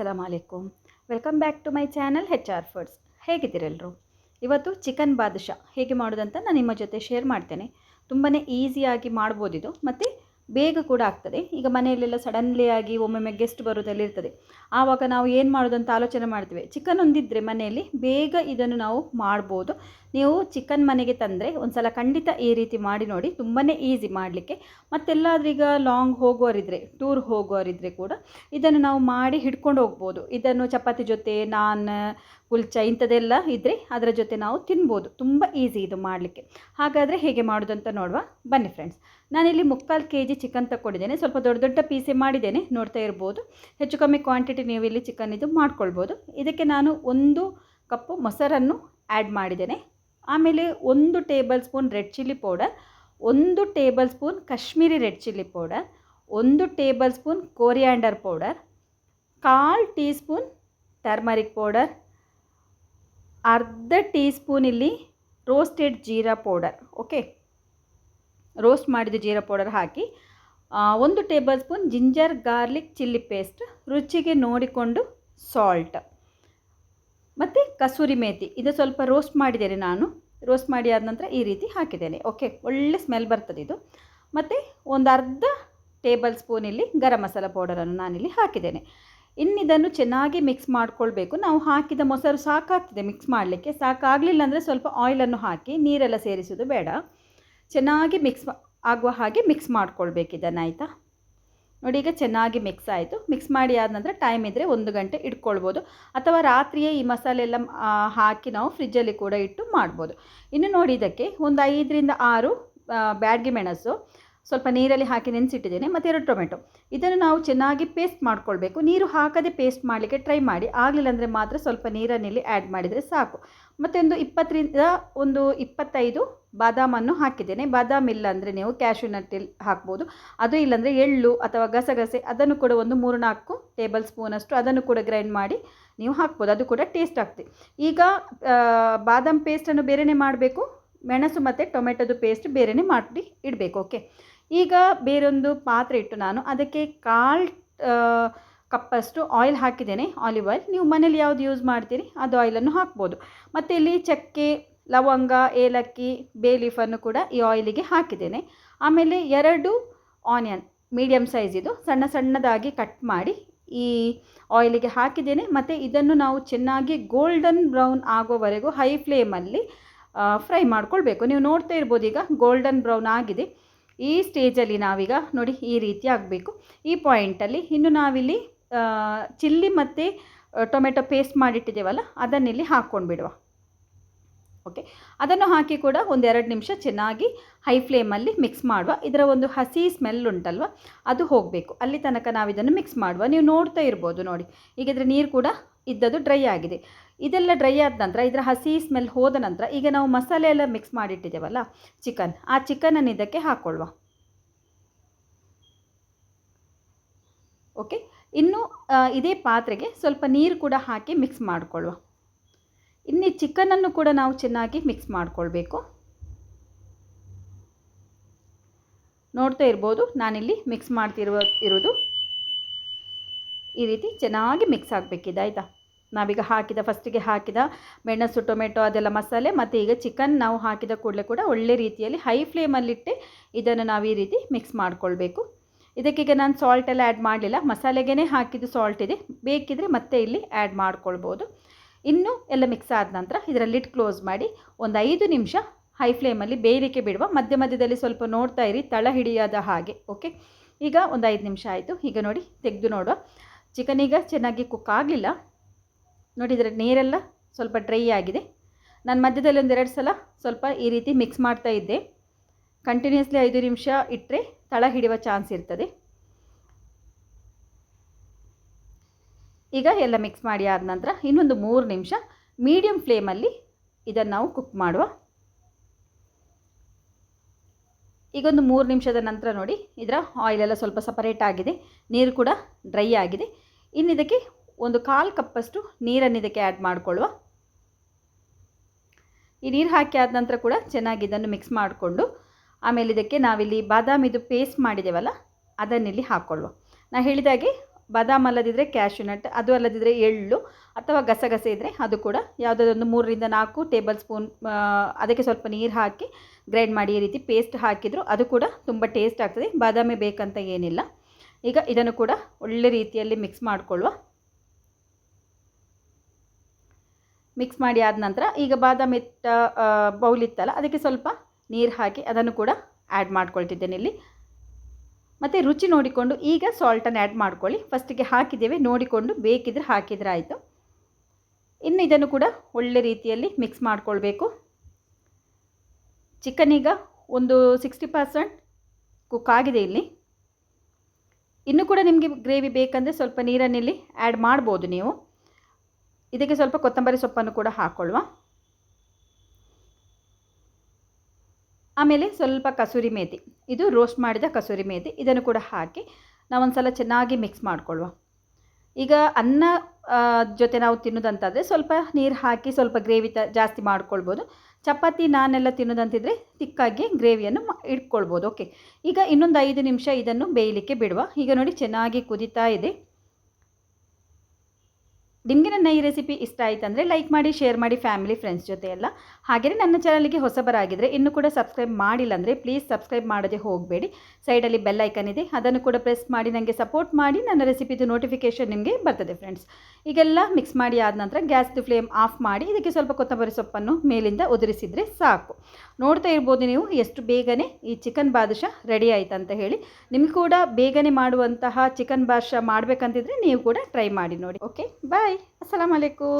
ಅಸ್ಸಲಾಮ್ ಅಲೈಕುಮ್. Welcome back to my channel H R foods. ಹೇಗಿದ್ದೀರೆಲ್ಲರೂ ಇವತ್ತು chicken ಬಾದುಷಾ. ಹೇಗೆ ಮಾಡೋದಂತ ನಾನು ನಿಮ್ಮ ಜೊತೆ ಶೇರ್ ಮಾಡ್ತೇನೆ. ತುಂಬಾ ಈಸಿಯಾಗಿ ಮಾಡ್ಬೋದಿದು ಇದು ಮತ್ತು ಬೇಗ ಕೂಡ ಆಗ್ತದೆ. ಈಗ ಮನೆಯಲ್ಲೆಲ್ಲ ಸಡನ್ಲಿ ಆಗಿ ಒಮ್ಮೊಮ್ಮೆ ಗೆಸ್ಟ್ ಬರೋದೆಲ್ಲ ಇರ್ತದೆ. ಆವಾಗ ನಾವು ಏನು ಮಾಡೋದಂತ ಆಲೋಚನೆ ಮಾಡ್ತೀವಿ. ಚಿಕನ್ ಒಂದಿದ್ದರೆ ಮನೆಯಲ್ಲಿ ಬೇಗ ಇದನ್ನು ನಾವು ಮಾಡ್ಬೋದು. ನೀವು ಚಿಕನ್ ಮನೆಗೆ ತಂದರೆ ಒಂದು ಸಲ ಖಂಡಿತ ಈ ರೀತಿ ಮಾಡಿ ನೋಡಿ ತುಂಬಾ ಈಸಿ ಮಾಡಲಿಕ್ಕೆ. ಮತ್ತೆಲ್ಲಾದ್ರೂ ಈಗ ಲಾಂಗ್ ಹೋಗೋರಿದ್ರೆ ಟೂರ್ ಹೋಗೋರಿದ್ರೆ ಕೂಡ ಇದನ್ನು ನಾವು ಮಾಡಿ ಹಿಡ್ಕೊಂಡು ಹೋಗ್ಬೋದು. ಇದನ್ನು ಚಪಾತಿ ಜೊತೆ, ನಾನ್, ಕುಲ್ಚ ಇಂಥದ್ದೆಲ್ಲ ಇದ್ದರೆ ಅದರ ಜೊತೆ ನಾವು ತಿನ್ಬೋದು. ತುಂಬ ಈಸಿ ಇದು ಮಾಡಲಿಕ್ಕೆ. ಹಾಗಾದರೆ ಹೇಗೆ ಮಾಡೋದಂತ ನೋಡುವ. ಬನ್ನಿ ಫ್ರೆಂಡ್ಸ್ ನಾನಿಲ್ಲಿ ಮುಕ್ಕಾಲು ಕೆ ಜಿ ಚಿಕನ್ ತಗೊಂಡಿದ್ದೇನೆ ಸ್ವಲ್ಪ ದೊಡ್ಡ ದೊಡ್ಡ ಪೀಸೆ ಮಾಡಿದ್ದೇನೆ. ನೋಡ್ತಾ ಇರ್ಬೋದು. ಹೆಚ್ಚು ಕಮ್ಮಿ ಕ್ವಾಂಟಿಟಿ ನೀವು ಇಲ್ಲಿ ಚಿಕನ್ ಇದು ಮಾಡ್ಕೊಳ್ಬೋದು. ಇದಕ್ಕೆ ನಾನು ಒಂದು ಕಪ್ಪು ಮೊಸರನ್ನು ಆ್ಯಡ್ ಮಾಡಿದ್ದೇನೆ. ಆಮೇಲೆ ಒಂದು tablespoon red chilli powder, ಒಂದು tablespoon Kashmiri red chilli powder, ಒಂದು ಟೇಬಲ್ ಸ್ಪೂನ್ ಕೋರಿಯಾಂಡರ್ ಪೌಡರ್, ಕಾಲು ಟೀ ಸ್ಪೂನ್ ಟರ್ಮರಿಕ್ ಪೌಡರ್, ಅರ್ಧ ಟೀ ಸ್ಪೂನ್ ಇಲ್ಲಿ roasted jeera powder, okay? Roast ಮಾಡಿದ ಜೀರಾ ಪೌಡರ್ ಹಾಕಿ ಒಂದು tablespoon ginger garlic chilli paste ರುಚಿಗೆ ನೋಡಿಕೊಂಡು ಸಾಲ್ಟ್. ಕಸೂರಿ ಮೇಥಿ ಇದು ಸ್ವಲ್ಪ ರೋಸ್ಟ್ ಮಾಡಿದ್ದೇನೆ ನಾನು. ರೋಸ್ಟ್ ಮಾಡಿ ಆದ ನಂತರ ಈ ರೀತಿ ಹಾಕಿದ್ದೇನೆ. ಓಕೆ ಒಳ್ಳೆ ಸ್ಮೆಲ್ ಬರ್ತದೆ ಇದು. ಮತ್ತು ಒಂದು ಅರ್ಧ ಟೇಬಲ್ ಸ್ಪೂನ್ ಇಲ್ಲಿ ಗರಂ ಮಸಾಲ ಪೌಡರನ್ನು ನಾನಿಲ್ಲಿ ಹಾಕಿದ್ದೇನೆ. ಇನ್ನಿದನ್ನು ಚೆನ್ನಾಗಿ ಮಿಕ್ಸ್ ಮಾಡ್ಕೊಳ್ಬೇಕು. ನಾವು ಹಾಕಿದ ಮೊಸರು ಸಾಕಾಗ್ತದೆ ಮಿಕ್ಸ್ ಮಾಡಲಿಕ್ಕೆ. ಸಾಕಾಗಲಿಲ್ಲ ಅಂದರೆ ಸ್ವಲ್ಪ ಆಯಿಲನ್ನು ಹಾಕಿ ನೀರೆಲ್ಲ ಸೇರಿಸೋದು ಬೇಡ. ಚೆನ್ನಾಗಿ ಮಿಕ್ಸ್ ಆಗುವ ಹಾಗೆ ಮಿಕ್ಸ್ ಮಾಡ್ಕೊಳ್ಬೇಕು ಇದನ್ನು ಆಯಿತಾ? ನೋಡಿ, ಈಗ ಚೆನ್ನಾಗಿ ಮಿಕ್ಸ್ ಆಯಿತು. ಮಿಕ್ಸ್ ಮಾಡಿ ಆದ ನಂತರ ಟೈಮ್ ಇದ್ದರೆ ಒಂದು ಗಂಟೆ ಇಟ್ಕೊಳ್ಬೋದು. ಅಥವಾ ರಾತ್ರಿಯೇ ಈ ಮಸಾಲೆ ಎಲ್ಲ ಹಾಕಿ ನಾವು ಫ್ರಿಜ್ಜಲ್ಲಿ ಕೂಡ ಇಟ್ಟು ಮಾಡ್ಬೋದು. ಇನ್ನು ನೋಡಿ ಇದಕ್ಕೆ ಒಂದು ಐದರಿಂದ ಆರು ಬ್ಯಾಡ್ಗೆ ಮೆಣಸು ಸ್ವಲ್ಪ ನೀರಲ್ಲಿ ಹಾಕಿ ನೆನೆಸಿಟ್ಟಿದ್ದೇನೆ, ಮತ್ತು ಎರಡು ಟೊಮೆಟೊ. ಇದನ್ನು ನಾವು ಚೆನ್ನಾಗಿ ಪೇಸ್ಟ್ ಮಾಡ್ಕೊಳ್ಬೇಕು. ನೀರು ಹಾಕದೆ ಪೇಸ್ಟ್ ಮಾಡಲಿಕ್ಕೆ ಟ್ರೈ ಮಾಡಿ. ಆಗಲಿಲ್ಲ ಅಂದರೆ ಮಾತ್ರ ಸ್ವಲ್ಪ ನೀರನ್ನಿಲ್ಲಿ ಆ್ಯಡ್ ಮಾಡಿದರೆ ಸಾಕು. ಮತ್ತೊಂದು ಇಪ್ಪತ್ತರಿಂದ ಒಂದು ಇಪ್ಪತ್ತೈದು ಬಾದಾಮನ್ನು ಹಾಕಿದ್ದೇನೆ. ಬಾದಾಮ್ ಇಲ್ಲ ಅಂದರೆ ನೀವು ಕ್ಯಾಶು ನಟ್ಟಿಲ್ ಹಾಕ್ಬೋದು. ಅದು ಇಲ್ಲಾಂದರೆ ಎಳ್ಳು ಅಥವಾ ಗಸಗಸೆ, ಅದನ್ನು ಕೂಡ ಒಂದು ಮೂರು ನಾಲ್ಕು ಟೇಬಲ್ ಸ್ಪೂನಷ್ಟು ಅದನ್ನು ಕೂಡ ಗ್ರೈಂಡ್ ಮಾಡಿ ನೀವು ಹಾಕ್ಬೋದು. ಅದು ಕೂಡ ಟೇಸ್ಟ್ ಆಗ್ತದೆ ಈಗ ಬಾದಾಮ್ ಪೇಸ್ಟನ್ನು ಬೇರೆಯೇ ಮಾಡಬೇಕು. ಮೆಣಸು ಮತ್ತು ಟೊಮೆಟೊದು ಪೇಸ್ಟ್ ಬೇರೆಯೇ ಮಾಡಿ ಇಡಬೇಕು. ಓಕೆ? ಈಗ ಬೇರೊಂದು ಪಾತ್ರೆ ಇಟ್ಟು ನಾನು ಅದಕ್ಕೆ ಕಾಲು ಕಪ್ಪಷ್ಟು ಆಯಿಲ್ ಹಾಕಿದ್ದೇನೆ ಆಲಿವ್ ಆಯಿಲ್ ನೀವು ಮನೇಲಿ ಯಾವುದು ಯೂಸ್ ಮಾಡ್ತೀರಿ, ಅದು ಆಯಿಲನ್ನು ಹಾಕ್ಬೋದು. ಮತ್ತು ಇಲ್ಲಿ ಚಕ್ಕೆ, ಲವಂಗ, ಏಲಕ್ಕಿ ಬೇ ಲೀಫನ್ನು ಕೂಡ ಈ ಆಯಿಲಿಗೆ ಹಾಕಿದ್ದೇನೆ. ಆಮೇಲೆ ಎರಡು ಆನಿಯನ್ ಮೀಡಿಯಮ್ ಸೈಜ್ ಇದು. ಸಣ್ಣ ಸಣ್ಣದಾಗಿ ಕಟ್ ಮಾಡಿ ಈ ಆಯಿಲಿಗೆ ಹಾಕಿದ್ದೇನೆ. ಮತ್ತು ಇದನ್ನು ನಾವು ಚೆನ್ನಾಗಿ ಗೋಲ್ಡನ್ ಬ್ರೌನ್ ಆಗೋವರೆಗೂ ಹೈ ಫ್ಲೇಮಲ್ಲಿ ಫ್ರೈ ಮಾಡ್ಕೊಳ್ಬೇಕು. ನೀವು ನೋಡ್ತಾ ಇರ್ಬೋದು ಈಗ ಗೋಲ್ಡನ್ ಬ್ರೌನ್ ಆಗಿದೆ. ಈ ಸ್ಟೇಜಲ್ಲಿ ನಾವೀಗ ನೋಡಿ ಈ ರೀತಿ ಆಗಬೇಕು. ಈ ಪಾಯಿಂಟಲ್ಲಿ ಇನ್ನು ನಾವಿಲ್ಲಿ ಚಿಲ್ಲಿ ಮತ್ತು ಟೊಮೆಟೊ ಪೇಸ್ಟ್ ಮಾಡಿಟ್ಟಿದ್ದೇವಲ್ಲ, ಅದನ್ನಿಲ್ಲಿ ಹಾಕ್ಕೊಂಡು ಬಿಡುವ ಓಕೆ? ಅದನ್ನು ಹಾಕಿ ಕೂಡ ಒಂದೆರಡು ನಿಮಿಷ ಚೆನ್ನಾಗಿ ಹೈ ಫ್ಲೇಮಲ್ಲಿ ಮಿಕ್ಸ್ ಮಾಡುವ. ಇದರ ಒಂದು ಹಸಿ ಸ್ಮೆಲ್ ಉಂಟಲ್ವ, ಅದು ಹೋಗಬೇಕು. ಅಲ್ಲಿ ತನಕ ನಾವು ಇದನ್ನು ಮಿಕ್ಸ್ ಮಾಡುವ. ನೀವು ನೋಡ್ತಾ ಇರ್ಬೋದು ನೋಡಿ. ಈಗ ಇದರ ನೀರು ಕೂಡ ಇದ್ದದ್ದು ಡ್ರೈ ಆಗಿದೆ. ಇದೆಲ್ಲ ಡ್ರೈ ಆದ ನಂತರ, ಇದರ ಹಸಿ ಸ್ಮೆಲ್ ಹೋದ ನಂತರ ಈಗ ನಾವು ಮಸಾಲೆ ಎಲ್ಲ ಮಿಕ್ಸ್ ಮಾಡಿಟ್ಟಿದ್ದೇವಲ್ಲ ಚಿಕನ್ ಆ ಚಿಕನನ್ನು ಇದಕ್ಕೆ ಹಾಕ್ಕೊಳ್ಳುವ ಓಕೆ ಇನ್ನು ಇದೇ ಪಾತ್ರೆಗೆ ಸ್ವಲ್ಪ ನೀರು ಕೂಡ ಹಾಕಿ ಮಿಕ್ಸ್ ಮಾಡಿಕೊಳ್ಳುವ ಇನ್ನು ಚಿಕನನ್ನು ಕೂಡ ನಾವು ಚೆನ್ನಾಗಿ ಮಿಕ್ಸ್ ಮಾಡಿಕೊಳ್ಬೇಕು. ನೋಡ್ತಾ ಇರ್ಬೋದು, ನಾನಿಲ್ಲಿ ಮಿಕ್ಸ್ ಮಾಡ್ತಿರುವ, ಇರೋದು. ಈ ರೀತಿ ಚೆನ್ನಾಗಿ ಮಿಕ್ಸ್ ಆಗಬೇಕಿದೆ, ಆಯಿತಾ? ನಾವೀಗ ಹಾಕಿದ ಫಸ್ಟಿಗೆ ಹಾಕಿದ ಮೆಣಸು, ಟೊಮೆಟೊ ಅದೆಲ್ಲ ಮಸಾಲೆ ಮತ್ತು ಈಗ ಚಿಕನ್ ನಾವು ಹಾಕಿದ ಕೂಡಲೇ ಕೂಡ ಒಳ್ಳೆ ರೀತಿಯಲ್ಲಿ ಹೈ ಫ್ಲೇಮಲ್ಲಿಟ್ಟು ಇದನ್ನು ನಾವು ಈ ರೀತಿ ಮಿಕ್ಸ್ ಮಾಡಿಕೊಳ್ಬೇಕು. ಇದಕ್ಕೀಗ ನಾನು ಸಾಲ್ಟ್ ಎಲ್ಲ ಆ್ಯಡ್ ಮಾಡಲಿಲ್ಲ. ಮಸಾಲೆಗೇ ಹಾಕಿದ್ದು ಸಾಲ್ಟ್ ಇದೆ. ಬೇಕಿದ್ರೆ ಮತ್ತೆ ಇಲ್ಲಿ ಆ್ಯಡ್ ಮಾಡ್ಕೊಳ್ಬೋದು. ಇನ್ನು ಎಲ್ಲ ಮಿಕ್ಸ್ ಆದ ನಂತರ ಇದರ ಲಿಡ್ ಕ್ಲೋಸ್ ಮಾಡಿ ಒಂದು ಐದು ನಿಮಿಷ ಹೈ ಫ್ಲೇಮಲ್ಲಿ ಬೇಯಲಿಕ್ಕೆ ಬಿಡುವ. ಮಧ್ಯ ಮಧ್ಯದಲ್ಲಿ ಸ್ವಲ್ಪ ನೋಡ್ತಾ ಇರಿ, ತಳ ಹಿಡಿಯಾದ ಹಾಗೆ ಓಕೆ ಈಗ ಒಂದು ಐದು ನಿಮಿಷ ಆಯಿತು. ಈಗ ನೋಡಿ, ತೆಗೆದು ನೋಡುವ. ಚಿಕನ್ ಈಗ ಚೆನ್ನಾಗಿ ಕುಕ್ ಆಗಲಿಲ್ಲ. ನೋಡಿ ಇದರ ನೀರೆಲ್ಲ ಸ್ವಲ್ಪ ಡ್ರೈ ಆಗಿದೆ. ನಾನು ಮಧ್ಯದಲ್ಲಿ ಒಂದೆರಡು ಸಲ ಸ್ವಲ್ಪ ಈ ರೀತಿ ಮಿಕ್ಸ್ ಮಾಡ್ತಾ ಇದ್ದೆ. ಕಂಟಿನ್ಯೂಸ್ಲಿ ಐದು ನಿಮಿಷ ಇಟ್ಟರೆ ತಳ ಹಿಡಿಯುವ ಚಾನ್ಸ್ ಇರ್ತದೆ. ಈಗ ಎಲ್ಲ ಮಿಕ್ಸ್ ಮಾಡಿ ಆದ ನಂತರ ಇನ್ನೊಂದು ಮೂರು ನಿಮಿಷ ಮೀಡಿಯಮ್ ಫ್ಲೇಮಲ್ಲಿ ಇದನ್ನು ನಾವು ಕುಕ್ ಮಾಡುವ. ಈಗೊಂದು ಮೂರು ನಿಮಿಷದ ನಂತರ ನೋಡಿ, ಇದರ ಆಯಿಲೆಲ್ಲ ಸ್ವಲ್ಪ ಸಪರೇಟ್ ಆಗಿದೆ. ನೀರು ಕೂಡ ಡ್ರೈ ಆಗಿದೆ. ಇನ್ನು ಇದಕ್ಕೆ ಒಂದು ಕಾಲು ಕಪ್ಪಷ್ಟು ನೀರನ್ನು ಇದಕ್ಕೆ ಆ್ಯಡ್ ಮಾಡಿಕೊಳ್ಳುವ. ಈ ನೀರು ಹಾಕಿ ಆದ ನಂತರ ಕೂಡ ಚೆನ್ನಾಗಿ ಇದನ್ನು ಮಿಕ್ಸ್ ಮಾಡಿಕೊಂಡು, ಆಮೇಲೆ ಇದಕ್ಕೆ ನಾವಿಲ್ಲಿ ಬಾದಾಮಿದು ಪೇಸ್ಟ್ ಮಾಡಿದ್ದೇವಲ್ಲ ಅದನ್ನಿಲ್ಲಿ ಹಾಕ್ಕೊಳ್ಳುವ ನಾ ಹೇಳಿದಾಗೆ ಬಾದಾಮ್ ಅಲ್ಲದಿದ್ದರೆ ಕ್ಯಾಶ್ಯೂನಟ್ ಅದು ಅಲ್ಲದಿದ್ದರೆ ಎಳ್ಳು, ಅಥವಾ ಗಸಗಸೆ ಇದ್ದರೆ ಅದು ಕೂಡ ಯಾವುದಾದ್ರೊಂದು ಮೂರರಿಂದ ನಾಲ್ಕು ಟೇಬಲ್ ಸ್ಪೂನ್ ಅದಕ್ಕೆ ಸ್ವಲ್ಪ ನೀರು ಹಾಕಿ ಗ್ರೈಂಡ್ ಮಾಡಿ ಈ ರೀತಿ ಪೇಸ್ಟ್ ಹಾಕಿದರೂ ಅದು ಕೂಡ ತುಂಬ ಟೇಸ್ಟ್ ಆಗ್ತದೆ. ಬಾದಾಮಿ ಬೇಕಂತ ಏನಿಲ್ಲ. ಈಗ ಇದನ್ನು ಕೂಡ ಒಳ್ಳೆ ರೀತಿಯಲ್ಲಿ ಮಿಕ್ಸ್ ಮಾಡಿಕೊಳ್ಳುವ. ಮಿಕ್ಸ್ ಮಾಡಿ ಆದ ನಂತರ ಈಗ ಬಾದಾಮಿ ಬೌಲ್ ಇತ್ತಲ್ಲ, ಅದಕ್ಕೆ ಸ್ವಲ್ಪ ನೀರು ಹಾಕಿ ಅದನ್ನು ಕೂಡ ಆ್ಯಡ್ ಮಾಡ್ಕೊಳ್ತಿದ್ದೇನೆ ಇಲ್ಲಿ. ಮತ್ತು ರುಚಿ ನೋಡಿಕೊಂಡು ಈಗ ಸಾಲ್ಟನ್ನು ಆ್ಯಡ್ ಮಾಡ್ಕೊಳ್ಳಿ. ಫಸ್ಟಿಗೆ ಹಾಕಿದ್ದೇವೆ, ನೋಡಿಕೊಂಡು ಬೇಕಿದ್ರೆ ಹಾಕಿದ್ರೆ ಆಯಿತು. ಇನ್ನು ಇದನ್ನು ಕೂಡ ಒಳ್ಳೆ ರೀತಿಯಲ್ಲಿ ಮಿಕ್ಸ್ ಮಾಡಿಕೊಳ್ಬೇಕು. ಚಿಕನ್ ಈಗ ಒಂದು ಸಿಕ್ಸ್ಟಿ ಪರ್ಸೆಂಟ್ ಕುಕ್ ಆಗಿದೆ ಇಲ್ಲಿ. ಇನ್ನು ಕೂಡ ನಿಮಗೆ ಗ್ರೇವಿ ಬೇಕಂದರೆ ಸ್ವಲ್ಪ ನೀರನ್ನಿಲ್ಲಿ ಆ್ಯಡ್ ಮಾಡ್ಬೋದು ನೀವು. ಇದಕ್ಕೆ ಸ್ವಲ್ಪ ಕೊತ್ತಂಬರಿ ಸೊಪ್ಪನ್ನು ಕೂಡ ಹಾಕ್ಕೊಳ್ಳುವ ಆಮೇಲೆ ಸ್ವಲ್ಪ ಕಸೂರಿ ಮೇಥಿ ಇದು ರೋಸ್ಟ್ ಮಾಡಿದ ಕಸೂರಿ ಮೇಥಿ ಇದನ್ನು ಕೂಡ ಹಾಕಿ ನಾವೊಂದು ಸಲ ಚೆನ್ನಾಗಿ ಮಿಕ್ಸ್ ಮಾಡಿಕೊಳ್ಳುವ. ಈಗ ಅನ್ನ ಜೊತೆ ನಾವು ತಿನ್ನೋದಂತಾದರೆ ಸ್ವಲ್ಪ ನೀರು ಹಾಕಿ ಸ್ವಲ್ಪ ಗ್ರೇವಿ ತ ಜಾಸ್ತಿ ಮಾಡ್ಕೊಳ್ಬೋದು. ಚಪಾತಿ ನಾನೆಲ್ಲ ತಿನ್ನೋದಂತಿದ್ರೆ ತಿಕ್ಕಾಗಿ ಗ್ರೇವಿಯನ್ನು ಇಟ್ಕೊಳ್ಬೋದು. ಓಕೆ ಈಗ ಇನ್ನೊಂದು ಐದು ನಿಮಿಷ ಇದನ್ನು ಬೇಯಲಿಕ್ಕೆ ಬಿಡುವ. ಈಗ ನೋಡಿ ಚೆನ್ನಾಗಿ ಕುದೀತಾ ಇದೆ. ನಿಮಗೆ ನನ್ನ ಈ ರೆಸಿಪಿ ಇಷ್ಟ ಆಯ್ತು ಅಂದರೆ ಲೈಕ್ ಮಾಡಿ ಶೇರ್ ಮಾಡಿ ಫ್ಯಾಮಿಲಿ ಫ್ರೆಂಡ್ಸ್ ಜೊತೆ ಎಲ್ಲ. ಹಾಗೆಯೇ ನನ್ನ ಚಾನಲ್ಗೆ ಹೊಸಬರಾಗಿದ್ದರೆ ಇನ್ನೂ ಕೂಡ ಸಬ್ಸ್ಕ್ರೈಬ್ ಮಾಡಿಲ್ಲ ಅಂದರೆ ಪ್ಲೀಸ್ ಸಬ್ಸ್ಕ್ರೈಬ್ ಮಾಡೋದೇ ಹೋಗಬೇಡಿ. ಸೈಡಲ್ಲಿ ಬೆಲ್ ಐಕನ್ ಇದೆ, ಅದನ್ನು ಕೂಡ ಪ್ರೆಸ್ ಮಾಡಿ ನನಗೆ ಸಪೋರ್ಟ್ ಮಾಡಿ, ನನ್ನ ರೆಸಿಪಿದು ನೋಟಿಫಿಕೇಷನ್ ನಿಮಗೆ ಬರ್ತದೆ ಫ್ರೆಂಡ್ಸ್ ಈಗೆಲ್ಲ ಮಿಕ್ಸ್ ಮಾಡಿ ಆದ ನಂತರ ಗ್ಯಾಸ್ದು ಫ್ಲೇಮ್ ಆಫ್ ಮಾಡಿ, ಇದಕ್ಕೆ ಸ್ವಲ್ಪ ಕೊತ್ತಂಬರಿ ಸೊಪ್ಪನ್ನು ಮೇಲಿಂದ ಉದುರಿಸಿದರೆ ಸಾಕು. ನೋಡ್ತಾ ಇರ್ಬೋದು ನೀವು ಎಷ್ಟು ಬೇಗನೆ ಈ ಚಿಕನ್ ಬಾದುಷ ರೆಡಿ ಆಯ್ತು ಅಂತ ಹೇಳಿ. ನಿಮ್ಗೆ ಕೂಡ ಬೇಗನೆ ಮಾಡುವಂತಹ ಚಿಕನ್ ಬಾದುಷ ಮಾಡಬೇಕಂತಿದ್ರೆ ನೀವು ಕೂಡ ಟ್ರೈ ಮಾಡಿ ನೋಡಿ. Okay bye ಅಸ್ಸಲಾಮ್ ಅಲೈಕುಮ್